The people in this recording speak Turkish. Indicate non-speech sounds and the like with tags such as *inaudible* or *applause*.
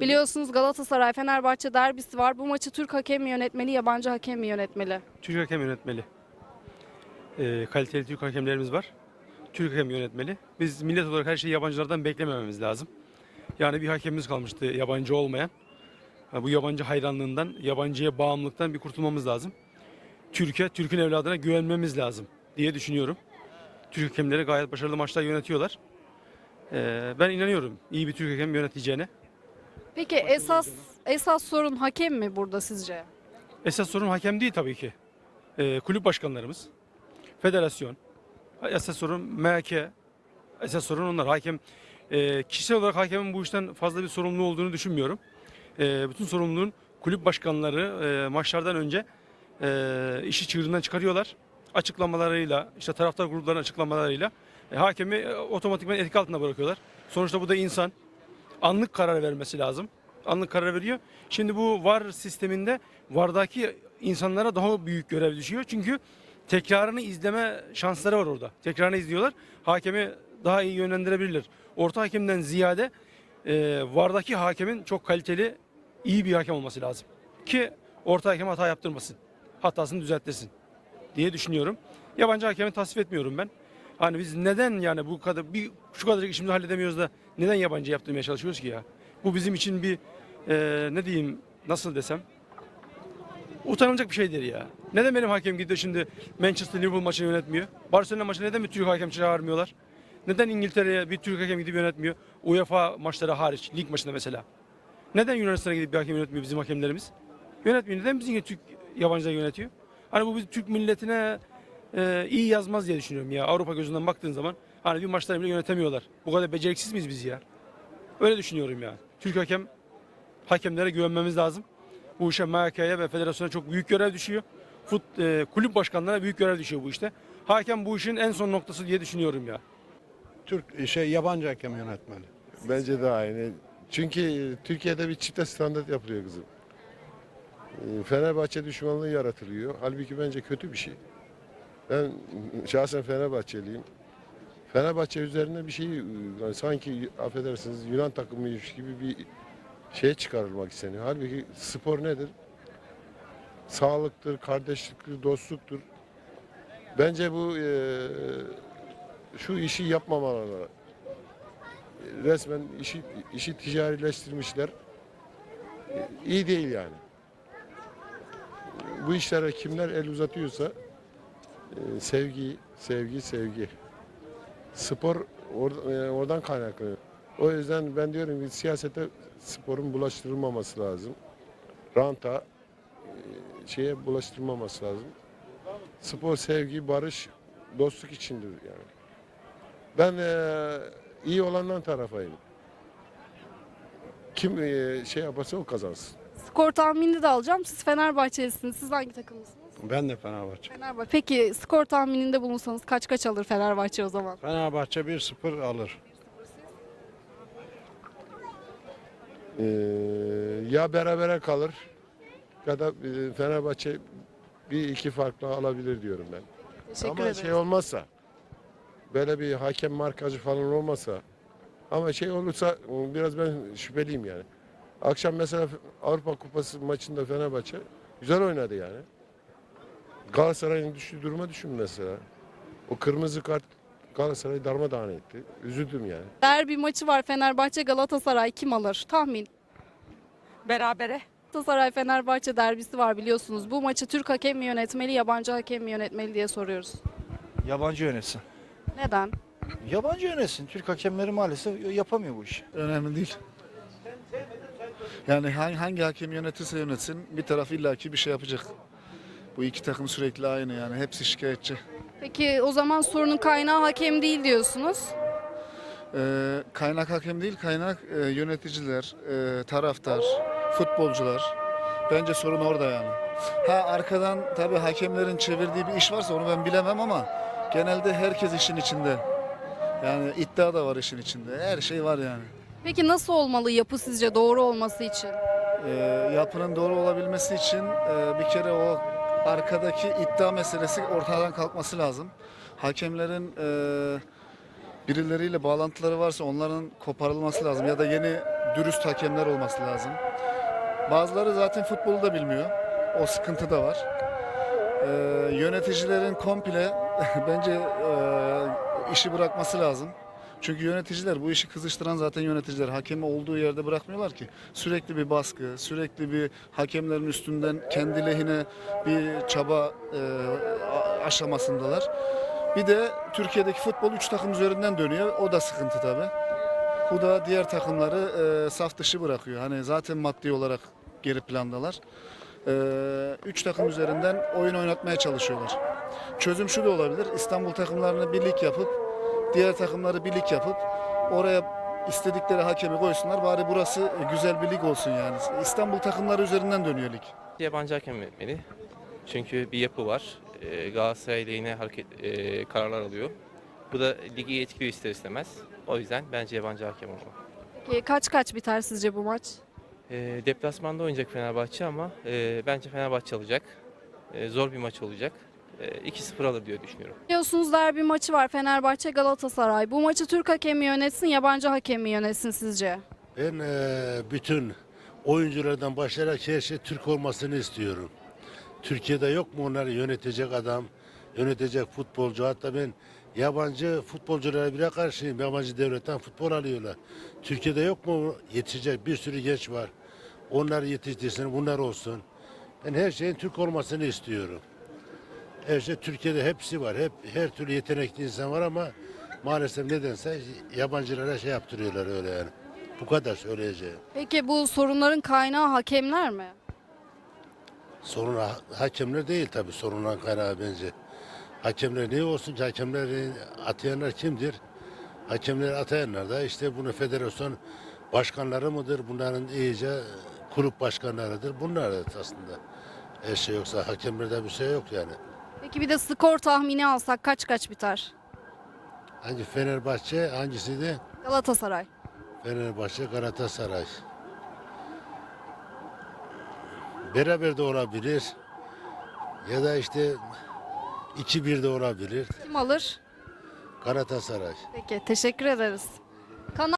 Biliyorsunuz Galatasaray Fenerbahçe derbisi var. Bu maçı Türk hakem mi yönetmeli, yabancı hakem mi yönetmeli? Türk hakem yönetmeli. Ee, kaliteli Türk hakemlerimiz var. Türk hakem yönetmeli. Biz millet olarak her şeyi yabancılardan beklemememiz lazım. Yani bir hakemimiz kalmıştı yabancı olmayan. Ha, Bu yabancı hayranlığından, yabancıya bağımlılıktan bir kurtulmamız lazım. Türkiye, Türk'ün evladına güvenmemiz lazım diye düşünüyorum. Türk hakemleri gayet başarılı maçlar yönetiyorlar. Ee, ben inanıyorum iyi bir Türk hakem yöneteceğine. Peki esas esas sorun hakem mi burada sizce? Esas sorun hakem değil tabii ki. Ee, kulüp başkanlarımız, federasyon, esas sorun MHK, esas sorun onlar. Hakem, e, kişisel olarak hakemin bu işten fazla bir sorumlu olduğunu düşünmüyorum. E, bütün sorumluluğun kulüp başkanları e, maçlardan önce e, işi çığırından çıkarıyorlar. Açıklamalarıyla, işte taraftar gruplarının açıklamalarıyla e, hakemi e, otomatikman etki altında bırakıyorlar. Sonuçta bu da insan. Anlık karar vermesi lazım. Anlık karar veriyor. Şimdi bu VAR sisteminde VAR'daki insanlara daha büyük görev düşüyor. Çünkü tekrarını izleme şansları var orada. Tekrarını izliyorlar. Hakemi daha iyi yönlendirebilirler. Orta hakemden ziyade e, VAR'daki hakemin çok kaliteli, iyi bir hakem olması lazım. Ki orta hakem hata yaptırmasın. Hatasını düzelttirsin diye düşünüyorum. Yabancı hakemi tasvip etmiyorum ben. Hani biz neden yani bu kadar bir şu kadar işimizi halledemiyoruz da neden yabancı yaptırmaya çalışıyoruz ki ya? Bu bizim için bir e, ne diyeyim nasıl desem utanılacak bir şeydir ya. Neden benim hakem gidiyor şimdi Manchester Liverpool maçını yönetmiyor? Barcelona maçını neden bir Türk hakem çağırmıyorlar? Neden İngiltere'ye bir Türk hakem gidip yönetmiyor? UEFA maçları hariç, lig maçında mesela. Neden Yunanistan'a gidip bir hakem yönetmiyor bizim hakemlerimiz? Yönetmiyor. Neden bizim Türk yabancılar yönetiyor? Hani bu biz Türk milletine e, iyi yazmaz diye düşünüyorum ya. Avrupa gözünden baktığın zaman hani bir maçları bile yönetemiyorlar. Bu kadar beceriksiz miyiz biz ya? Öyle düşünüyorum ya. Türk hakem hakemlere güvenmemiz lazım. Bu işe MHK'ya ve federasyona çok büyük görev düşüyor. Fut, e, kulüp başkanlarına büyük görev düşüyor bu işte. Hakem bu işin en son noktası diye düşünüyorum ya. Türk şey yabancı hakem yönetmeli. Bence de aynı. Çünkü Türkiye'de bir çifte standart yapılıyor kızım. Ee, Fenerbahçe düşmanlığı yaratılıyor. Halbuki bence kötü bir şey. Ben şahsen Fenerbahçeliyim. Fenerbahçe üzerine bir şey yani sanki affedersiniz Yunan takımıymış gibi bir şey çıkarılmak isteniyor. Halbuki spor nedir? Sağlıktır, kardeşliktir, dostluktur. Bence bu eee, şu işi yapmamaları resmen işi işi ticarileştirmişler. İyi değil yani. Bu işlere kimler el uzatıyorsa e, sevgi, sevgi, sevgi. Spor or- e, oradan kaynaklanıyor. O yüzden ben diyorum ki siyasete sporun bulaştırılmaması lazım. Ranta e, şeye bulaştırılmaması lazım. Spor sevgi, barış, dostluk içindir yani. Ben e, iyi olandan tarafayım. Kim e, şey yaparsa o kazansın. Skor tahminini de alacağım. Siz Fenerbahçelisiniz. Siz hangi takımlısınız? Ben de Fenerbahçe. Fenerbahçe. Peki skor tahmininde bulunsanız kaç kaç alır Fenerbahçe o zaman? Fenerbahçe 1-0 alır. Ee, ya berabere kalır ya da e, Fenerbahçe bir iki farklı alabilir diyorum ben. Teşekkür Ama ederim. şey olmazsa böyle bir hakem markacı falan olmasa ama şey olursa biraz ben şüpheliyim yani. Akşam mesela Avrupa Kupası maçında Fenerbahçe güzel oynadı yani. Galatasaray'ın düştüğü duruma düşün mesela. O kırmızı kart Galatasaray'ı darmadağın etti. Üzüldüm yani. Derbi maçı var Fenerbahçe Galatasaray kim alır? Tahmin. Berabere. Galatasaray Fenerbahçe derbisi var biliyorsunuz. Bu maçı Türk hakem mi yönetmeli, yabancı hakem mi yönetmeli diye soruyoruz. Yabancı yönetsin. Neden? Yabancı yönetsin. Türk hakemleri maalesef yapamıyor bu işi. Önemli değil. Yani hangi, hangi hakem yönetirse yönetsin bir taraf illaki bir şey yapacak. Bu iki takım sürekli aynı yani hepsi şikayetçi. Peki o zaman sorunun kaynağı hakem değil diyorsunuz. Ee, kaynak hakem değil kaynak e, yöneticiler, e, taraftar, futbolcular. Bence sorun orada yani. Ha arkadan tabii hakemlerin çevirdiği bir iş varsa onu ben bilemem ama genelde herkes işin içinde. Yani iddia da var işin içinde. Her şey var yani. Peki nasıl olmalı yapı sizce doğru olması için? e, yapının doğru olabilmesi için e, bir kere o arkadaki iddia meselesi ortadan kalkması lazım. Hakemlerin e, birileriyle bağlantıları varsa onların koparılması lazım ya da yeni dürüst hakemler olması lazım. Bazıları zaten futbolu da bilmiyor. O sıkıntı da var. Ee, yöneticilerin komple *laughs* bence e, işi bırakması lazım. Çünkü yöneticiler bu işi kızıştıran zaten yöneticiler. Hakemi olduğu yerde bırakmıyorlar ki. Sürekli bir baskı, sürekli bir hakemlerin üstünden kendi lehine bir çaba e, aşamasındalar. Bir de Türkiye'deki futbol 3 takım üzerinden dönüyor. O da sıkıntı tabii. Bu da diğer takımları e, saf dışı bırakıyor. Hani zaten maddi olarak geri plandalar. E, üç takım üzerinden oyun oynatmaya çalışıyorlar. Çözüm şu da olabilir. İstanbul takımlarını bir lig yapıp diğer takımları bir lig yapıp oraya istedikleri hakemi koysunlar. Bari burası güzel bir lig olsun yani. İstanbul takımları üzerinden dönüyor lig. Yabancı hakem yönetmeli. Çünkü bir yapı var. Ee, Galatasaray lehine hareket e, kararlar alıyor. Bu da ligi etkiliyor ister istemez. O yüzden bence yabancı hakem olmalı. Peki kaç kaç biter sizce bu maç? Ee, deplasmanda oynayacak Fenerbahçe ama e, bence Fenerbahçe alacak. E, zor bir maç olacak. E, 2-0 alır diye düşünüyorum. Biliyorsunuz derbi maçı var Fenerbahçe Galatasaray. Bu maçı Türk hakemi yönetsin, yabancı hakemi yönetsin sizce? Ben eee, bütün oyunculardan başlayarak her şey Türk olmasını istiyorum. Türkiye'de yok mu onları yönetecek adam, yönetecek futbolcu? Hatta ben yabancı futbolculara bile karşıyım. Yabancı devletten futbol alıyorlar. Türkiye'de yok mu yetişecek bir sürü genç var. Onlar yetiştirsin, bunlar olsun. Ben her şeyin Türk olmasını istiyorum. Her şey Türkiye'de hepsi var. Hep her türlü yetenekli insan var ama maalesef nedense yabancılara şey yaptırıyorlar öyle yani. Bu kadar söyleyeceğim. Peki bu sorunların kaynağı hakemler mi? Sorun ha- hakemler değil tabii sorunun kaynağı bence. Hakemler ne olsun ki hakemleri atayanlar kimdir? Hakemleri atayanlar da işte bunu federasyon başkanları mıdır? Bunların iyice kulüp başkanlarıdır. Bunlar da aslında. Her şey yoksa hakemlerde bir şey yok yani. Peki bir de skor tahmini alsak kaç kaç biter? Hangi Fenerbahçe hangisi de? Galatasaray. Fenerbahçe Galatasaray. Beraber de olabilir. Ya da işte 2-1 de olabilir. Kim alır? Galatasaray. Peki teşekkür ederiz.